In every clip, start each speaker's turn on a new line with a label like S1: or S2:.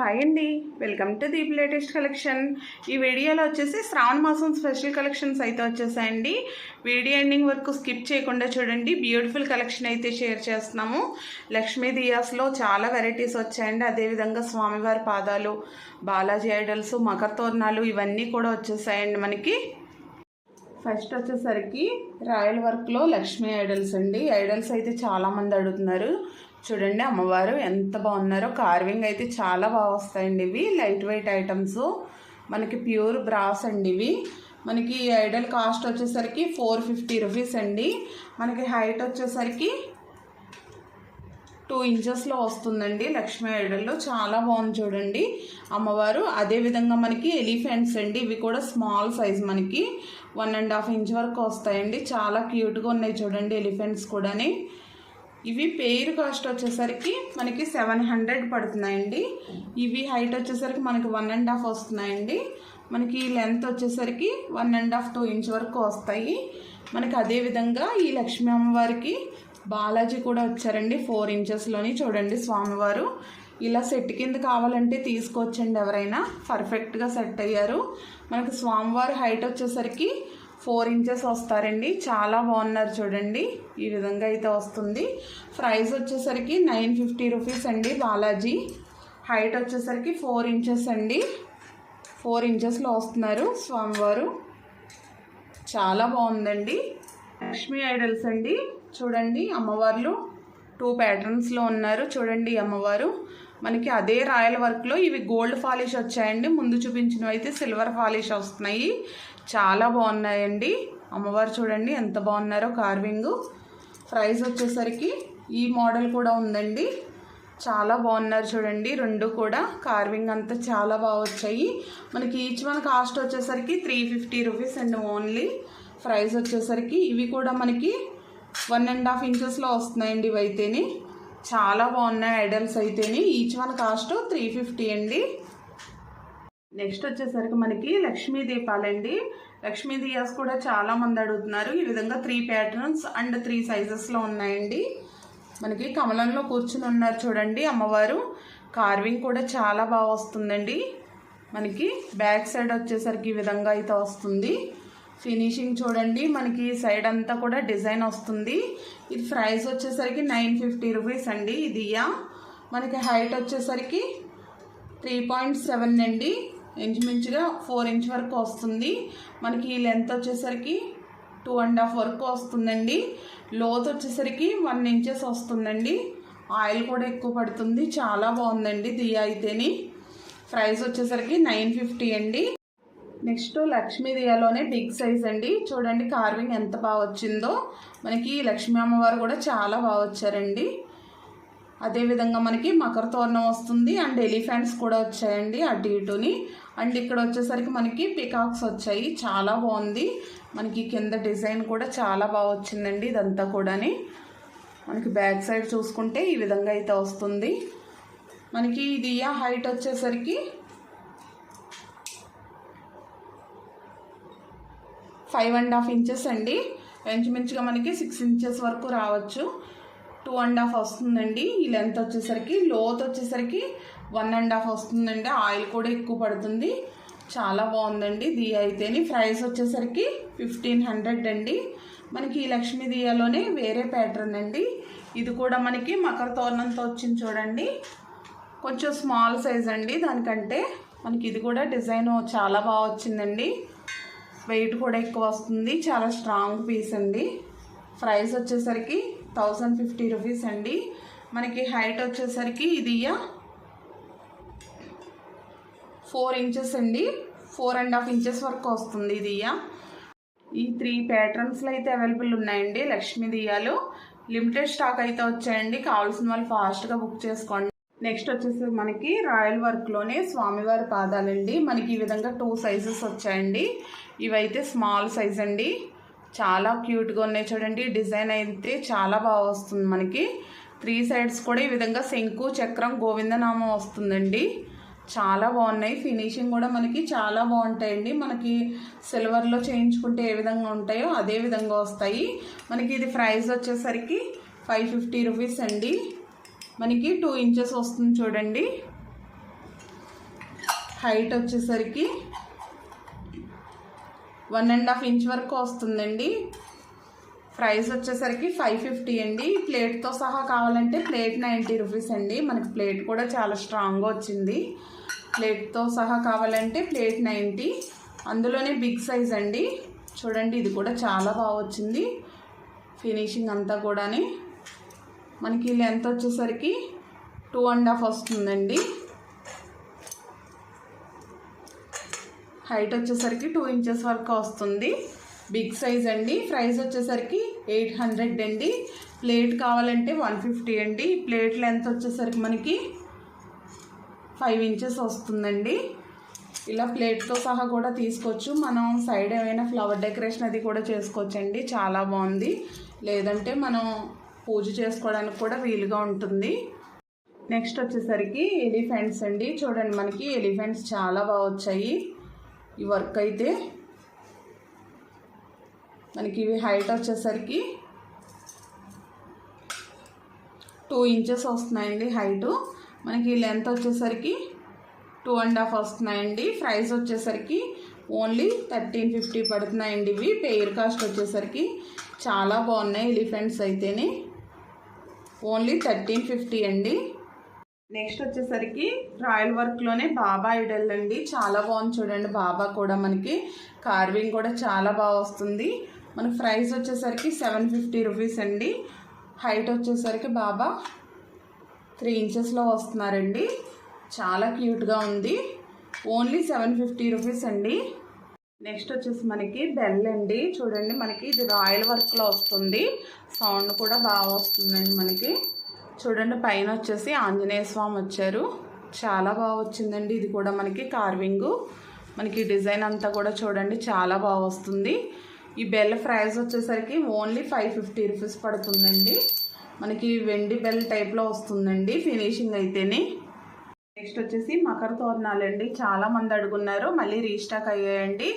S1: Hi అండి. Welcome to Deep latest collection ఈ వీడియోలో వచ్చేసి శ్రావణ మాసం స్పెషల్ కలెక్షన్స్ అయితే వచ్చేసాయండి. వీడియో ఎండింగ్ వరకు స్కిప్ చేయకుండా చూడండి. బ్యూటిఫుల్ కలెక్షన్ అయితే షేర్ చేస్తున్నాము. లక్ష్మీ దియాస్లో చాలా వెరైటీస్ వచ్చాయండి. అదేవిధంగా స్వామివారి పాదాలు బాలాజీ ఐడల్స్ మకర తోరణాలు ఇవన్నీ కూడా వచ్చేసాయండి మనకి. ఫస్ట్ వచ్చేసరికి రాయల్ వర్క్లో లక్ష్మీ ఐడల్స్ అండి. ఐడల్స్ అయితే చాలామంది అడుగుతున్నారు. చూడండి అమ్మవారు ఎంత బాగున్నారో కార్వింగ్ అయితే చాలా బాగా వస్తాయండి ఇవి. లైట్ వెయిట్ ఐటమ్స్ మనకి ప్యూర్ బ్రాస్ అండి ఇవి. మనకి ఐడల్ కాస్ట్ వచ్చేసరికి ఫోర్ ఫిఫ్టీ రూపీస్ అండి. మనకి హైట్ వచ్చేసరికి టూ ఇంచెస్లో వస్తుందండి లక్ష్మీ ఐడల్లో చాలా బాగుంది చూడండి అమ్మవారు. అదేవిధంగా మనకి ఎలిఫెంట్స్ అండి. ఇవి కూడా స్మాల్ సైజ్ మనకి. వన్ అండ్ హాఫ్ ఇంచ్ వరకు వస్తాయండి. చాలా క్యూట్గా ఉన్నాయి చూడండి ఎలిఫెంట్స్ కూడాని. ఇవి పేరు కాస్ట్ వచ్చేసరికి మనకి సెవెన్ హండ్రెడ్ పడుతున్నాయండి. ఇవి హైట్ వచ్చేసరికి మనకి వన్ అండ్ హాఫ్ వస్తున్నాయండి. మనకి లెంత్ వచ్చేసరికి one and half two inch వరకు వస్తాయి. మనకి అదేవిధంగా ఈ లక్ష్మీ అమ్మవారికి బాలాజీ కూడా వచ్చారండి ఫోర్ ఇంచెస్లోని చూడండి స్వామివారు ఇలా సెట్ కింద కావాలంటే తీసుకోవచ్చండి ఎవరైనా. పర్ఫెక్ట్గా సెట్ అయ్యారు. మనకి స్వామివారి హైట్ వచ్చేసరికి ఫోర్ ఇంచెస్ వస్తారండి. చాలా బాగున్నారు చూడండి. ఈ విధంగా అయితే వస్తుంది. ప్రైస్ వచ్చేసరికి నైన్ ఫిఫ్టీ రూపీస్ అండి బాలాజీ. హైట్ వచ్చేసరికి ఫోర్ ఇంచెస్ అండి. ఫోర్ ఇంచెస్లో వస్తున్నారు స్వామివారు. చాలా బాగుందండి. లక్ష్మీ ఐడల్స్ అండి. చూడండి అమ్మవార్లు. టూ ప్యాటర్న్స్లో ఉన్నారు. చూడండి అమ్మవారు. మనకి అదే రాయల్ వర్క్లో ఇవి గోల్డ్ పాలిష్ వచ్చాయండి. ముందు చూపించినవి అయితే సిల్వర్ పాలిష్ వస్తున్నాయి. చాలా బాగున్నాయండి. అమ్మవారు చూడండి ఎంత బాగున్నారో కార్వింగ్ ప్రైస్ వచ్చేసరికి ఈ మోడల్ కూడా ఉందండి. చాలా బాగున్నారు చూడండి. రెండు కూడా కార్వింగ్ అంతా చాలా బాగా వచ్చాయి. మనకి ఈచ్ వన్ కాస్ట్ వచ్చేసరికి three fifty rupees and only price వచ్చేసరికి ఇవి కూడా మనకి వన్ అండ్ హాఫ్ ఇంచెస్లో వస్తున్నాయండి ఇవి చాలా బాగున్నాయి idols అయితేని. Each one cost three fifty అండి. నెక్స్ట్ వచ్చేసరికి మనకి లక్ష్మీ దీపాలండి. లక్ష్మీ దియాస్ కూడా చాలా మంది అడుగుతున్నారు. ఈ విధంగా త్రీ ప్యాటర్న్స్ అండ్ త్రీ సైజెస్లో ఉన్నాయండి. మనకి కమలంలో కూర్చుని ఉన్నారు చూడండి అమ్మవారు. కార్వింగ్ కూడా చాలా బాగా వస్తుందండి. మనకి బ్యాక్ సైడ్ వచ్చేసరికి ఈ విధంగా అయితే వస్తుంది. ఫినిషింగ్ చూడండి. మనకి సైడ్ అంతా కూడా డిజైన్ వస్తుంది. ఇది ప్రైస్ వచ్చేసరికి నైన్ ఫిఫ్టీ రూపీస్ అండి ఇది మనకి హైట్ వచ్చేసరికి త్రీ పాయింట్ సెవెన్ అండి. ఇంచుమించుగా ఫోర్ ఇంచ్ వరకు వస్తుంది. మనకి ఈ లెంత్ వచ్చేసరికి టూ అండ్ హాఫ్ వరకు వస్తుందండి. లోత్ వచ్చేసరికి వన్ ఇంచెస్ వస్తుందండి. ఆయిల్ కూడా ఎక్కువ పడుతుంది. చాలా బాగుందండి దియా అయితేని. ప్రైస్ వచ్చేసరికి నైన్ ఫిఫ్టీ అండి. నెక్స్ట్ లక్ష్మీ దియాలోనే బిగ్ సైజ్ అండి. చూడండి కార్వింగ్ ఎంత బాగా వచ్చిందో. మనకి లక్ష్మీ అమ్మవారు కూడా చాలా బాగా వచ్చారండి. అదేవిధంగా మనకి మకర తోరణం వస్తుంది అండ్ ఎలిఫెంట్స్ కూడా వచ్చాయండి అటు ఇటుని అండ్ ఇక్కడ వచ్చేసరికి మనకి పికాక్స్ వచ్చాయి. చాలా బాగుంది. మనకి కింద డిజైన్ కూడా చాలా బాగా వచ్చిందండి ఇదంతా కూడాని. మనకి బ్యాక్ సైడ్ చూసుకుంటే ఈ విధంగా అయితే వస్తుంది. మనకి ఇది హైట్ వచ్చేసరికి ఫైవ్ అండ్ హాఫ్ ఇంచెస్ అండి. ఇంచుమించుగా మనకి సిక్స్ ఇంచెస్ వరకు రావచ్చు. టూ అండ్ హాఫ్ వస్తుందండి. ఈ లెంత్ వచ్చేసరికి లోత్ వచ్చేసరికి వన్ అండ్ హాఫ్ వస్తుందండి. ఆయిల్ కూడా ఎక్కువ పడుతుంది. చాలా బాగుందండి దియ అయితేని. ప్రైస్ వచ్చేసరికి ఫిఫ్టీన్ హండ్రెడ్ అండి. మనకి ఈ లక్ష్మీ దియాలోనే వేరే ప్యాటర్న్ అండి. ఇది కూడా మనకి మకర తోరణంతో వచ్చింది చూడండి. కొంచెం స్మాల్ సైజ్ అండి. దానికంటే మనకి ఇది కూడా డిజైన్ చాలా బాగా వచ్చిందండి. వెయిట్ కూడా ఎక్కువ వస్తుంది. చాలా స్ట్రాంగ్ పీస్ అండి. ప్రైస్ వచ్చేసరికి థౌజండ్ ఫిఫ్టీ రూపీస్ అండి. మనకి హైట్ వచ్చేసరికి ఇది ఫోర్ ఇంచెస్ అండి. ఫోర్ అండ్ హాఫ్ ఇంచెస్ వరకు వస్తుంది ఇది ఈ త్రీ ప్యాటర్న్స్లో అయితే అవైలబుల్ ఉన్నాయండి. లక్ష్మీ దియాలు. లిమిటెడ్ స్టాక్ అయితే వచ్చాయండి. కావాల్సిన వాళ్ళు ఫాస్ట్గా బుక్ చేసుకోండి. నెక్స్ట్ వచ్చేసి మనకి రాయల్ వర్క్లోనే స్వామివారి పాదాలండి. మనకి ఈ విధంగా టూ సైజెస్ వచ్చాయండి. ఇవైతే స్మాల్ సైజ్ అండి. చాలా క్యూట్గా ఉన్నాయి చూడండి. డిజైన్ అయితే చాలా బాగా వస్తుంది మనకి. త్రీ సైడ్స్ కూడా ఈ విధంగా శంకు చక్రం గోవిందనామం వస్తుందండి. చాలా బాగున్నాయి. ఫినిషింగ్ కూడా మనకి చాలా బాగుంటాయండి. మనకి సిల్వర్లో చేయించుకుంటే ఏ విధంగా ఉంటాయో అదే విధంగా వస్తాయి. మనకి ఇది ప్రైస్ వచ్చేసరికి ఫైవ్ ఫిఫ్టీ రూపీస్ అండి. మనకి టూ ఇంచెస్ వస్తుంది చూడండి. హైట్ వచ్చేసరికి వన్ అండ్ హాఫ్ ఇంచ్ వరకు వస్తుందండి. ప్రైస్ వచ్చేసరికి ఫైవ్ ఫిఫ్టీ అండి. ప్లేట్తో సహా కావాలంటే ప్లేట్ నైంటీ రూపీస్ అండి. మనకి ప్లేట్ కూడా చాలా స్ట్రాంగ్గా వచ్చింది. ప్లేట్తో సహా కావాలంటే ప్లేట్ నైంటీ. అందులోనే బిగ్ సైజ్ అండి. చూడండి ఇది కూడా చాలా బాగా వచ్చింది. ఫినిషింగ్ అంతా కూడాని. మనకి లెంత్ వచ్చేసరికి టూ అండ్ హాఫ్ వస్తుందండి. హైట్ వచ్చేసరికి టూ ఇంచెస్ వరకు వస్తుంది. బిగ్ సైజ్ అండి. ప్రైస్ వచ్చేసరికి ఎయిట్ హండ్రెడ్ అండి. ప్లేట్ కావాలంటే వన్ ఫిఫ్టీ అండి. ప్లేట్ లెంత్ వచ్చేసరికి మనకి ఫైవ్ ఇంచెస్ వస్తుందండి. ఇలా ప్లేట్తో సహా కూడా తీసుకోవచ్చు. మనం సైడ్ ఏమైనా ఫ్లవర్ డెకరేషన్ అది కూడా చేసుకోవచ్చండి. చాలా బాగుంది. లేదంటే మనం పూజ చేసుకోవడానికి కూడా వీలుగా ఉంటుంది. నెక్స్ట్ వచ్చేసరికి ఎలిఫెంట్స్ అండి. చూడండి మనకి ఎలిఫెంట్స్ చాలా బాగా వచ్చాయి. ఈ వర్క్ అయితే మనకి ఇవి హైట్ వచ్చేసరికి టూ ఇంచెస్ వస్తున్నాయండి హైటు. మనకి లెంత్ వచ్చేసరికి టూ అండ్ హాఫ్ వస్తున్నాయండి. ప్రైస్ వచ్చేసరికి ఓన్లీ థర్టీన్ ఫిఫ్టీ పడుతున్నాయండి ఇవి. పెయిర్ కాస్ట్ వచ్చేసరికి చాలా బాగున్నాయి ఎలిఫెంట్స్ అయితేనే. ఓన్లీ థర్టీన్ ఫిఫ్టీ అండి. నెక్స్ట్ వచ్చేసరికి రాయల్ వర్క్లోనే బాబా ఇడల్ అండి చాలా బాగుంది చూడండి. బాబా కూడా మనకి కార్వింగ్ కూడా చాలా బాగా వస్తుంది. మనకి ప్రైస్ వచ్చేసరికి సెవెన్ ఫిఫ్టీ రూపీస్ అండి. హైట్ వచ్చేసరికి బాబా త్రీ ఇంచెస్లో వస్తున్నారండి. చాలా క్యూట్గా ఉంది. ఓన్లీ సెవెన్ ఫిఫ్టీ రూపీస్ అండి. నెక్స్ట్ వచ్చేసి మనకి బెల్ అండి. చూడండి మనకి ఇది రాయల్ వర్క్లో వస్తుంది. సౌండ్ కూడా బాగా వస్తుందండి మనకి. చూడండి పైన వచ్చేసి ఆంజనేయ స్వామి వచ్చారు. చాలా బాగా వచ్చిందండి. ఇది కూడా మనకి కార్వింగు మనకి డిజైన్ అంతా కూడా చూడండి చాలా బాగా వస్తుంది. ఈ బెల్ ప్రైస్ వచ్చేసరికి ఓన్లీ ఫైవ్ ఫిఫ్టీ రూపీస్ పడుతుందండి. మనకి వెండి బెల్ టైప్లో వస్తుందండి ఫినిషింగ్ అయితేనే. నెక్స్ట్ వచ్చేసి మకర తోరణాలండి. చాలా మంది అడుగున్నారు మళ్ళీ రీస్టాక్ అయ్యాయండి.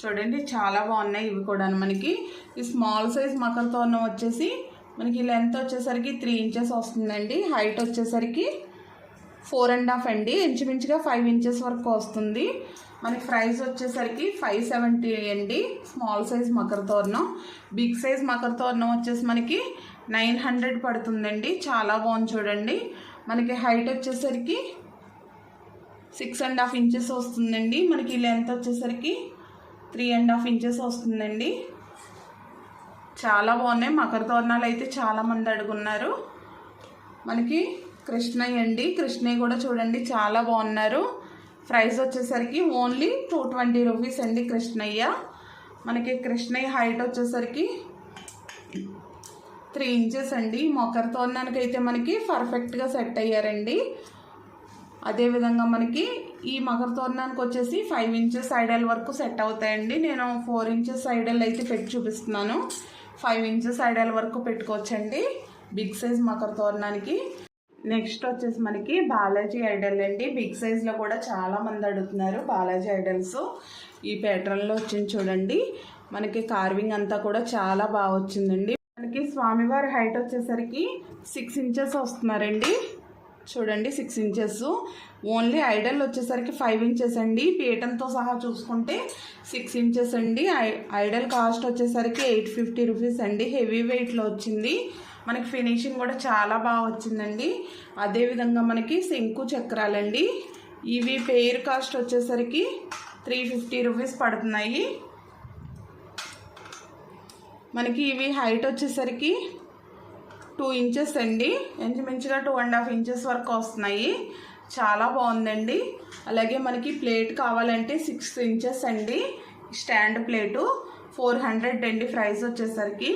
S1: చూడండి చాలా బాగున్నాయి ఇవి కూడా మనకి. ఈ స్మాల్ సైజ్ మకర తోరణం వచ్చేసి మనకి లెంత్ వచ్చేసరికి త్రీ ఇంచెస్ వస్తుందండి. హైట్ వచ్చేసరికి ఫోర్ అండ్ హాఫ్ అండి. ఇంచుమించుగా ఫైవ్ ఇంచెస్ వరకు వస్తుంది. మనకి ప్రైస్ వచ్చేసరికి ఫైవ్ సెవెంటీ అండి. స్మాల్ సైజ్ మకర తోరణం. బిగ్ సైజ్ మకర తోరణం వచ్చేసి మనకి నైన్ హండ్రెడ్ పడుతుందండి. చాలా బాగుంది చూడండి. మనకి హైట్ వచ్చేసరికి సిక్స్ అండ్ హాఫ్ ఇంచెస్ వస్తుందండి. మనకి లెంత్ వచ్చేసరికి త్రీ అండ్ హాఫ్ ఇంచెస్ వస్తుందండి. చాలా బాగున్నాయి. మకర తోరణాలు అయితే చాలామంది అడుగున్నారు. మనకి కృష్ణయ్య అండి కృష్ణయ్య కూడా చూడండి చాలా బాగున్నారు. ప్రైస్ వచ్చేసరికి ఓన్లీ టూ ట్వంటీ రూపీస్ అండి కృష్ణయ్య. మనకి కృష్ణయ్య హైట్ వచ్చేసరికి త్రీ ఇంచెస్ అండి. మొక్కర తోరణానికి అయితే మనకి పర్ఫెక్ట్గా సెట్ అయ్యారండి. అదేవిధంగా మనకి ఈ మకర తోరణానికి వచ్చేసి ఫైవ్ ఇంచెస్ ఐడల్ వరకు సెట్ అవుతాయండి. నేను ఫోర్ ఇంచెస్ ఐడల్ అయితే పెట్టి చూపిస్తున్నాను. ఫైవ్ ఇంచెస్ ఐడల్ వరకు పెట్టుకోవచ్చండి. బిగ్ సైజ్ మకర తోరణానికి నెక్స్ట్ వచ్చేసి మనకి బాలాజీ ఐడల్ అండి. బిగ్ సైజ్లో కూడా చాలా మంది అడుగుతున్నారు బాలాజీ ఐడల్స్ ఈ ప్యాటర్న్లో వచ్చింది చూడండి. మనకి కార్వింగ్ అంతా కూడా చాలా బాగా వచ్చిందండి. మనకి స్వామివారి హైట్ వచ్చేసరికి సిక్స్ ఇంచెస్ వస్తున్నారండి. చూడండి సిక్స్ ఇంచెస్ ఓన్లీ ఐడల్ వచ్చేసరికి ఫైవ్ ఇంచెస్ అండి. పీఠంతో సహా చూసుకుంటే సిక్స్ ఇంచెస్ అండి. ఐడల్ కాస్ట్ వచ్చేసరికి ఎయిట్ ఫిఫ్టీ రూపీస్ అండి. హెవీ వెయిట్లో వచ్చింది. మనకి ఫినిషింగ్ కూడా చాలా బాగా వచ్చిందండి. అదేవిధంగా మనకి శంకు చక్రాలండి. ఇవి పేర్ కాస్ట్ వచ్చేసరికి త్రీ ఫిఫ్టీ రూపీస్ పడుతున్నాయి. మనకి ఇవి హైట్ వచ్చేసరికి టూ ఇంచెస్ అండి. ఇంచుమించుగా టూ అండ్ హాఫ్ ఇంచెస్ వరకు వస్తున్నాయి. చాలా బాగుందండి. అలాగే మనకి ప్లేట్ కావాలంటే సిక్స్ ఇంచెస్ అండి. స్టాండ్ ప్లేటు ఫోర్ హండ్రెడ్ అండి ప్రైస్ వచ్చేసరికి.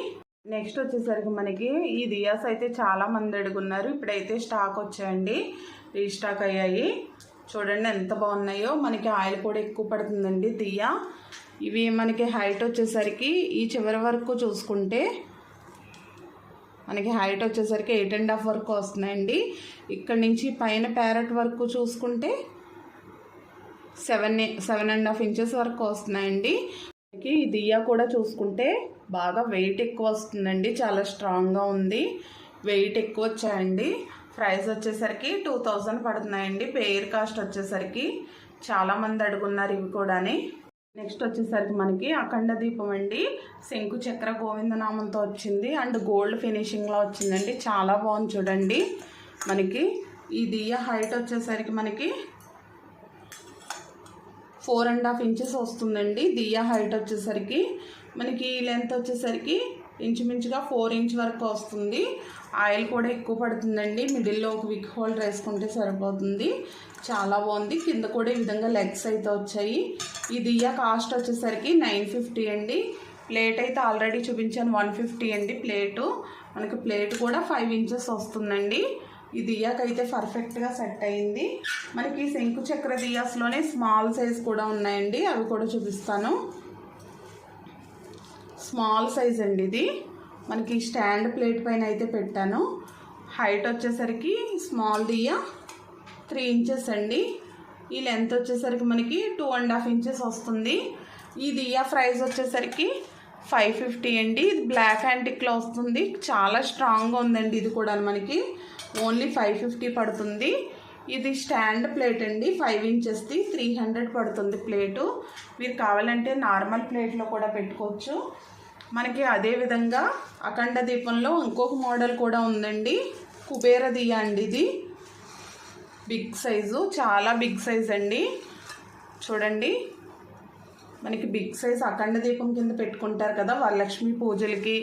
S1: నెక్స్ట్ వచ్చేసరికి మనకి ఈ దియాస్ అయితే చాలా మంది అడుగున్నారు. ఇప్పుడైతే స్టాక్ వచ్చాయండి. రీస్టాక్ అయ్యాయి. చూడండి ఎంత బాగున్నాయో. మనకి ఆయిల్ కూడా ఎక్కువ పడుతుందండి దియా. ఇవి మనకి హైట్ వచ్చేసరికి ఈ చివరి వరకు చూసుకుంటే మనకి హైట్ వచ్చేసరికి ఎయిట్ అండ్ హాఫ్ వరకు వస్తున్నాయండి ఇక్కడ నుంచి పైన ప్యారెట్ వరకు చూసుకుంటే seven seven and half inches వరకు వస్తున్నాయండి మనకి దియా దియ్య కూడా చూసుకుంటే బాగా వెయిట్ ఎక్కువ వస్తుందండి. చాలా స్ట్రాంగ్గా ఉంది. వెయిట్ ఎక్కువ వచ్చాయండి. ప్రైస్ వచ్చేసరికి టూ థౌజండ్ పడుతున్నాయండి. పేర్ కాస్ట్ వచ్చేసరికి చాలామంది అడుగున్నారు ఇవి కూడాని. నెక్స్ట్ వచ్చేసరికి మనకి అఖండ దీపం అండి. శంకు చక్ర గోవిందనామంతో వచ్చింది. అండ్ గోల్డ్ ఫినిషింగ్లో వచ్చిందండి. చాలా బాగుంది చూడండి. మనకి ఈ దియ్య హైట్ వచ్చేసరికి మనకి ఫోర్ అండ్ హాఫ్ ఇంచెస్ వస్తుందండి. దియ్య హైట్ వచ్చేసరికి మనకి లెంత్ వచ్చేసరికి ఇంచుమించుగా ఫోర్ ఇంచ్ వరకు వస్తుంది. ఆయిల్ కూడా ఎక్కువ పడుతుందండి. మిడిల్లో ఒక విక్ హోల్డర్ వేసుకుంటే సరిపోతుంది. చాలా బాగుంది. కింద కూడా ఈ విధంగా లెగ్స్ అయితే వచ్చాయి. ఈ కాస్ట్ వచ్చేసరికి నైన్ ఫిఫ్టీ అండి. ప్లేట్ అయితే ఆల్రెడీ చూపించాను వన్ ఫిఫ్టీ అండి ప్లేటు మనకి ప్లేట్ కూడా ఫైవ్ ఇంచెస్ వస్తుందండి. ఈ దియాకైతే పర్ఫెక్ట్గా సెట్ అయింది. మనకి శంకు చక్ర దియాస్లోనే స్మాల్ సైజ్ కూడా ఉన్నాయండి. అవి కూడా చూపిస్తాను. స్మాల్ సైజ్ అండి ఇది. మనకి స్టాండ్ ప్లేట్ పైన అయితే పెట్టాను. హైట్ వచ్చేసరికి స్మాల్ దియా త్రీ ఇంచెస్ అండి. ఈ లెంత్ వచ్చేసరికి మనకి టూ అండ్ హాఫ్ ఇంచెస్ వస్తుంది. ఈ దియా ప్రైస్ వచ్చేసరికి ఫైవ్ ఫిఫ్టీ అండి. ఇది బ్లాక్ యాంటిక్లో వస్తుంది. చాలా స్ట్రాంగ్గా ఉందండి ఇది కూడా మనకి. ఓన్లీ ఫైవ్ ఫిఫ్టీ పడుతుంది. ఇది స్టాండ్ ప్లేట్ అండి. ఫైవ్ ఇంచెస్ది త్రీ హండ్రెడ్ పడుతుంది ప్లేటు. మీరు కావాలంటే నార్మల్ ప్లేట్లో కూడా పెట్టుకోవచ్చు. మనకి అదే విధంగా అఖండ దీపంలో ఇంకొక మోడల్ కూడా ఉందండి. కుబేర దియ అండి ఇది. బిగ్ సైజు చాలా బిగ్ సైజ్ అండి. చూడండి. మనకి బిగ్ సైజ్ అఖండ దీపం కింద పెట్టుకుంటారు కదా వరలక్ష్మి పూజలకి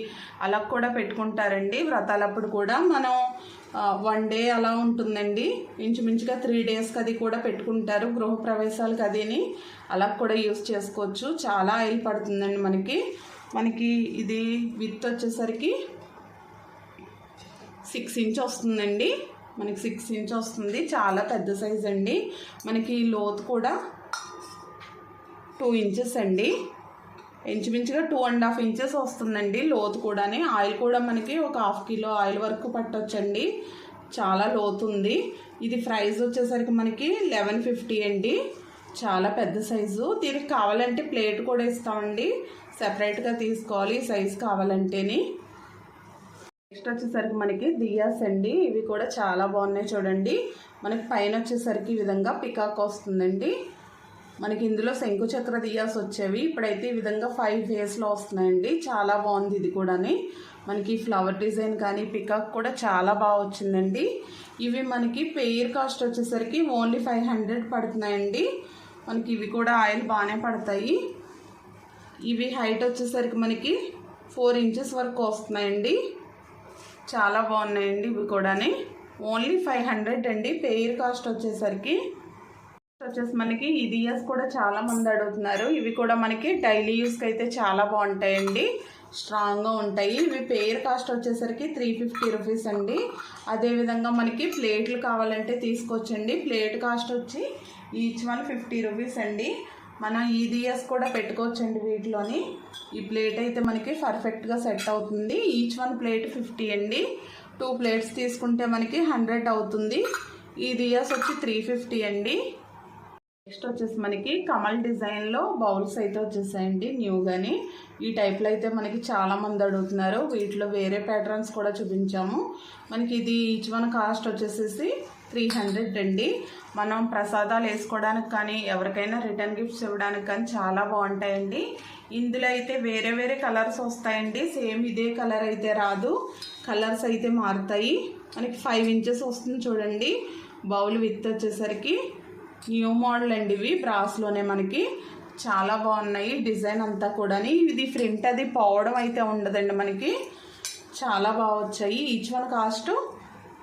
S1: అలా కూడా పెట్టుకుంటారండి. వ్రతాలప్పుడు కూడా మనం వన్ డే అలా ఉంటుందండి. ఇంచుమించుగా త్రీ డేస్కి అది కూడా పెట్టుకుంటారు. గృహప్రవేశాలకు అదిని అలా కూడా యూస్ చేసుకోవచ్చు. చాలా ఆయిల్ పడుతుందండి మనకి. మనకి ఇది విత్ వచ్చేసరికి సిక్స్ ఇంచ్ వస్తుందండి. మనకి సిక్స్ ఇంచ్ వస్తుంది. చాలా పెద్ద సైజ్ అండి. మనకి లోతు కూడా టూ ఇంచెస్ అండి. ఇంచుమించుగా టూ అండ్ హాఫ్ ఇంచెస్ వస్తుందండి లోతు కూడాని. ఆయిల్ కూడా మనకి ఒక హాఫ్ కిలో ఆయిల్ వరకు పట్టొచ్చండి. చాలా లోతు ఉంది. ఇది ప్రైస్ వచ్చేసరికి మనకి లెవెన్ ఫిఫ్టీ అండి. చాలా పెద్ద సైజు దీనికి కావాలంటే ప్లేట్ కూడా ఇస్తామండి. సపరేట్గా తీసుకోవాలి సైజ్ కావాలంటేని. నెక్స్ట్ వచ్చేసరికి మనకి దియాస్ అండి. ఇవి కూడా చాలా బాగున్నాయి చూడండి. మనకి పైన వచ్చేసరికి ఈ విధంగా పికాక్ వస్తుందండి. మనకి ఇందులో శంకు చక్ర దియాస్ వచ్చేవి. ఇప్పుడైతే ఈ విధంగా ఫైవ్ ఫేస్లో వస్తున్నాయండి. చాలా బాగుంది ఇది కూడాని. మనకి ఫ్లవర్ డిజైన్ కానీ పికాక్ కూడా చాలా బాగా వచ్చిందండి. ఇవి మనకి పెయిర్ కాస్ట్ వచ్చేసరికి ఓన్లీ ఫైవ్ హండ్రెడ్ పడుతున్నాయండి. మనకి ఇవి కూడా ఆయిల్ బాగానే పడతాయి. ఇవి హైట్ వచ్చేసరికి మనకి ఫోర్ ఇంచెస్ వరకు వస్తున్నాయండి. చాలా బాగున్నాయండి ఇవి కూడాని. ఓన్లీ ఫైవ్ హండ్రెడ్ అండి. పెయిర్ కాస్ట్ వచ్చేసరికి వచ్చేసి మనకి ఇదియస్ కూడా చాలా మంది అడుగుతున్నారు. ఇవి కూడా మనకి డైలీ యూస్కి అయితే చాలా బాగుంటాయండి. స్ట్రాంగ్గా ఉంటాయి. ఇవి పేర్ కాస్ట్ వచ్చేసరికి త్రీ ఫిఫ్టీ రూపీస్ అండి. అదేవిధంగా మనకి ప్లేట్లు కావాలంటే తీసుకోవచ్చండి. ప్లేట్ కాస్ట్ వచ్చి ఈచ్ వన్ ఫిఫ్టీ రూపీస్ అండి. మనం ఈ దియాస్ కూడా పెట్టుకోవచ్చండి వీటిలోని. ఈ ప్లేట్ అయితే మనకి పర్ఫెక్ట్గా సెట్ అవుతుంది. ఈచ్ వన్ ప్లేట్ ఫిఫ్టీ అండి. టూ ప్లేట్స్ తీసుకుంటే మనకి హండ్రెడ్ అవుతుంది. ఈ దియాస్ వచ్చి త్రీ ఫిఫ్టీ అండి. నెక్స్ట్ వచ్చేసి మనకి కమల్ డిజైన్లో బౌల్స్ అయితే వచ్చేసాయండి న్యూగాని. ఈ టైప్లో అయితే మనకి చాలామంది అడుగుతున్నారు. వీటిలో వేరే ప్యాటర్న్స్ కూడా చూపించాము. మనకి ఇది ఈచ్ వన్ కాస్ట్ వచ్చేసేసి త్రీ హండ్రెడ్ అండి. మనం ప్రసాదాలు వేసుకోవడానికి కానీ ఎవరికైనా రిటర్న్ గిఫ్ట్స్ ఇవ్వడానికి కానీ చాలా బాగుంటాయండి. ఇందులో అయితే వేరే వేరే కలర్స్ వస్తాయండి. సేమ్ ఇదే కలర్ అయితే రాదు. కలర్స్ అయితే మారుతాయి. మనకి ఫైవ్ ఇంచెస్ వస్తుంది చూడండి. బౌల్ విత్ వచ్చేసరికి న్యూ మోడల్ అండి ఇవి. బ్రాస్లోనే మనకి చాలా బాగున్నాయి. డిజైన్ అంతా కూడా ఇది ప్రింట్ అది పోవడం అయితే ఉండదండి మనకి. చాలా బాగా వచ్చాయి. Each one cost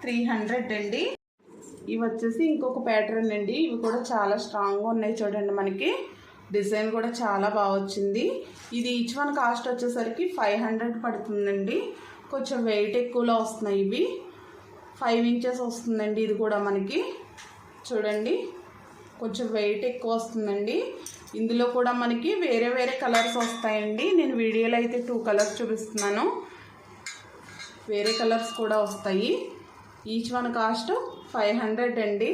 S1: three hundred అండి. ఇవి వచ్చేసి ఇంకొక ప్యాటర్న్ అండి. ఇవి కూడా చాలా స్ట్రాంగ్గా ఉన్నాయి చూడండి మనకి. డిజైన్ కూడా చాలా బాగా వచ్చింది. ఇది ఈచ్ వన్ కాస్ట్ వచ్చేసరికి ఫైవ్ హండ్రెడ్ పడుతుందండి. కొంచెం వెయిట్ ఎక్కువలో వస్తున్నాయి ఇవి. ఫైవ్ ఇంచెస్ వస్తుందండి ఇది కూడా మనకి. చూడండి. కొంచెం వెయిట్ ఎక్కువ వస్తుందండి. ఇందులో కూడా మనకి వేరే వేరే కలర్స్ వస్తాయండి. నేను వీడియోలో అయితే టూ కలర్స్ చూపిస్తున్నాను. వేరే కలర్స్ కూడా వస్తాయి. Each one cost five hundred అండి.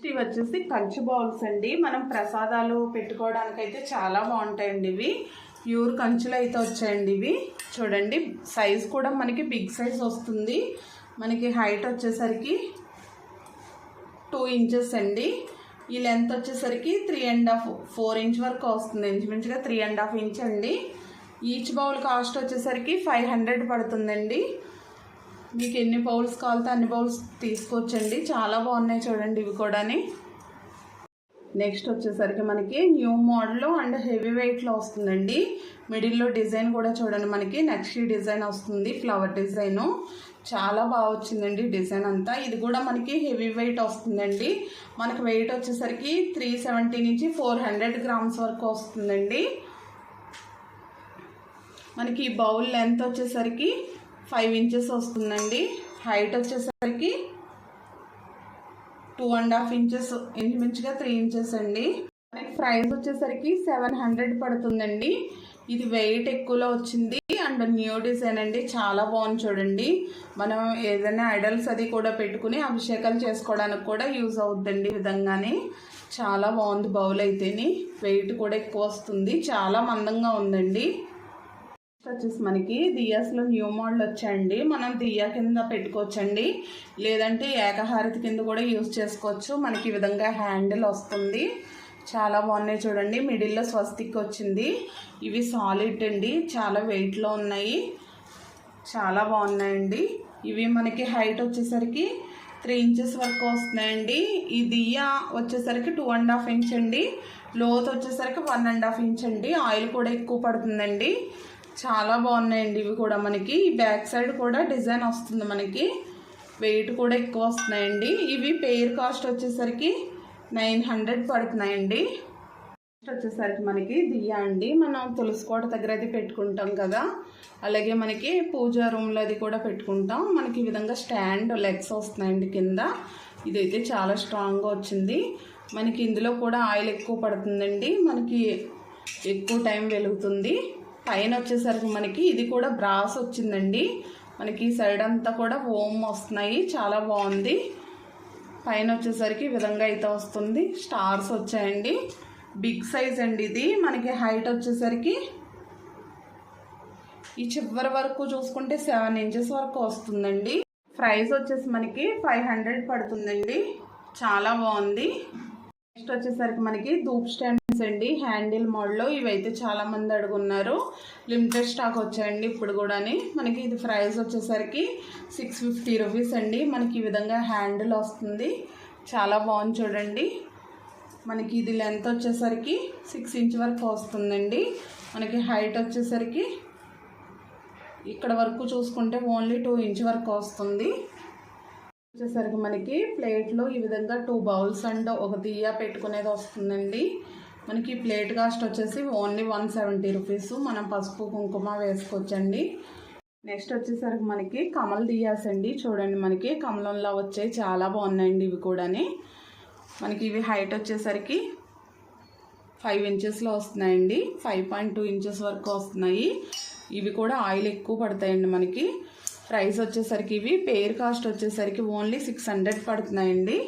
S1: ఇవి వచ్చేసి కంచు బౌల్స్ అండి. మనం ప్రసాదాలు పెట్టుకోవడానికి అయితే చాలా బాగుంటాయండి ఇవి. ప్యూర్ కంచులు అయితే వచ్చాయండి ఇవి. చూడండి సైజ్ కూడా మనకి బిగ్ సైజ్ వస్తుంది. మనకి హైట్ వచ్చేసరికి టూ ఇంచెస్ అండి. ఈ లెంత్ వచ్చేసరికి three and half four inch వరకు వస్తుంది. ఇంచుమించుగా త్రీ అండ్ హాఫ్ ఇంచ్ అండి. ఈచ్ బౌల్ కాస్ట్ వచ్చేసరికి ఫైవ్ హండ్రెడ్ పడుతుందండి. మీకు ఎన్ని బౌల్స్ కావాలితే అన్ని బౌల్స్ తీసుకోవచ్చండి. చాలా బాగున్నాయి చూడండి ఇవి కూడాని. నెక్స్ట్ వచ్చేసరికి మనకి న్యూ మోడల్ అండ్ హెవీ వెయిట్లో వస్తుందండి. మిడిల్లో డిజైన్ కూడా చూడండి మనకి. నెక్స్ట్ డిజైన్ వస్తుంది ఫ్లవర్ డిజైను. చాలా బాగా వచ్చిందండి డిజైన్ అంతా. ఇది కూడా మనకి హెవీ వెయిట్ వస్తుందండి. మనకి వెయిట్ వచ్చేసరికి త్రీ సెవెంటీ నుంచి ఫోర్ హండ్రెడ్ గ్రామ్స్ వరకు వస్తుందండి. మనకి ఈ బౌల్ లెంత్ వచ్చేసరికి ఫైవ్ ఇంచెస్ వస్తుందండి. హైట్ వచ్చేసరికి టూ అండ్ హాఫ్ ఇంచెస్ ఇంచుమించుగా త్రీ ఇంచెస్ అండి. ప్రైస్ వచ్చేసరికి సెవెన్ హండ్రెడ్ పడుతుందండి. ఇది వెయిట్ ఎక్కువలో వచ్చింది. అండ్ న్యూ డిజైన్ అండి. చాలా బాగుంది చూడండి. మనం ఏదైనా ఐడల్స్ అది కూడా పెట్టుకుని అభిషేకాలు చేసుకోవడానికి కూడా యూజ్ అవుద్దండి ఈ విధంగానే. చాలా బాగుంది బౌల్ అయితేని. వెయిట్ కూడా ఎక్కువ వస్తుంది. చాలా మందంగా ఉందండి. వచ్చేసి మనకి దియాస్లో న్యూ మోడల్ వచ్చాయండి మనం దియా కింద పెట్టుకోవచ్చండి. లేదంటే ఏకహారతి కింద కూడా యూజ్ చేసుకోవచ్చు. మనకి ఈ విధంగా హ్యాండిల్ వస్తుంది. చాలా బాగున్నాయి చూడండి. మిడిల్లో స్వస్తిక్ వచ్చింది. ఇవి సాలిడ్ అండి. చాలా వెయిట్లో ఉన్నాయి. చాలా బాగున్నాయండి. ఇవి మనకి హైట్ వచ్చేసరికి త్రీ ఇంచెస్ వరకు వస్తున్నాయండి. ఈ దియ్య వచ్చేసరికి టూ అండ్ హాఫ్ ఇంచ్ అండి. లోత్ వచ్చేసరికి వన్ అండ్ హాఫ్ ఇంచ్ అండి. ఆయిల్ కూడా ఎక్కువ పడుతుందండి. చాలా బాగున్నాయండి ఇవి కూడా మనకి. ఈ బ్యాక్ సైడ్ కూడా డిజైన్ వస్తుంది మనకి. వెయిట్ కూడా ఎక్కువ వస్తున్నాయండి. ఇవి పెయిర్ కాస్ట్ వచ్చేసరికి నైన్ హండ్రెడ్ పడుతున్నాయండి. వచ్చేసరికి మనకి దియ్య అండి. మనం తులసికోట దగ్గర అది పెట్టుకుంటాం కదా. అలాగే మనకి పూజా రూమ్లో అది కూడా పెట్టుకుంటాం. మనకి ఈ విధంగా స్టాండ్ లెగ్స్ వస్తున్నాయండి కింద. ఇదైతే చాలా స్ట్రాంగ్గా వచ్చింది. మనకి ఇందులో కూడా ఆయిల్ ఎక్కువ పడుతుందండి. మనకి ఎక్కువ టైం వెలుగుతుంది. పైన వచ్చేసరికి మనకి ఇది కూడా బ్రాస్ వచ్చిందండి. మనకి ఈ సైడ్ అంతా కూడా ఓమ్ వస్తున్నాయి. చాలా బాగుంది. పైన వచ్చేసరికి ఈ విధంగా అయితే వస్తుంది. స్టార్స్ వచ్చాయండి. బిగ్ సైజ్ అండి ఇది. మనకి హైట్ వచ్చేసరికి ఈ చివరి వరకు చూసుకుంటే సెవెన్ ఇంచెస్ వరకు వస్తుందండి. ప్రైస్ వచ్చేసి మనకి ఫైవ్ హండ్రెడ్ పడుతుందండి. చాలా బాగుంది. నెక్స్ట్ వచ్చేసరికి మనకి ధూప్ స్టాండ్స్ అండి. హ్యాండిల్ మోడల్లో ఇవైతే చాలా మంది అడుగున్నారు. లిమిటెడ్ స్టాక్ వచ్చాయండి ఇప్పుడు కూడాని. మనకి ఇది ప్రైస్ వచ్చేసరికి సిక్స్ ఫిఫ్టీ రూపీస్ అండి. మనకి ఈ విధంగా హ్యాండిల్ వస్తుంది. చాలా బాగుంది చూడండి. మనకి ఇది లెంత్ వచ్చేసరికి సిక్స్ ఇంచ్ వరకు వస్తుందండి. మనకి హైట్ వచ్చేసరికి ఇక్కడ వరకు చూసుకుంటే ఓన్లీ టూ ఇంచ్ వరకు వస్తుంది. వచ్చేసరికి మనకి ప్లేట్లో ఈ విధంగా టూ బౌల్స్ అండ్ ఒక దియ్య పెట్టుకునేది వస్తుందండి. మనకి ప్లేట్ కాస్ట్ వచ్చేసి ఓన్లీ వన్ సెవెంటీ రూపీస్. మనం పసుపు కుంకుమ వేసుకోవచ్చండి. నెక్స్ట్ వచ్చేసరికి మనకి కమల్ దియాస్ అండి. చూడండి మనకి కమలంలో వచ్చాయి. చాలా బాగున్నాయండి ఇవి కూడాని. మనకి ఇవి హైట్ వచ్చేసరికి ఫైవ్ ఇంచెస్లో వస్తున్నాయండి. ఫైవ్ పాయింట్ టూ ఇంచెస్ వరకు వస్తున్నాయి. ఇవి కూడా ఆయిల్ ఎక్కువ పడతాయండి మనకి. ప్రైస్ వచ్చేసరికి ఇవి. పేర్ కాస్ట్ వచ్చేసరికి ఓన్లీ సిక్స్ హండ్రెడ్ పడుతున్నాయండి.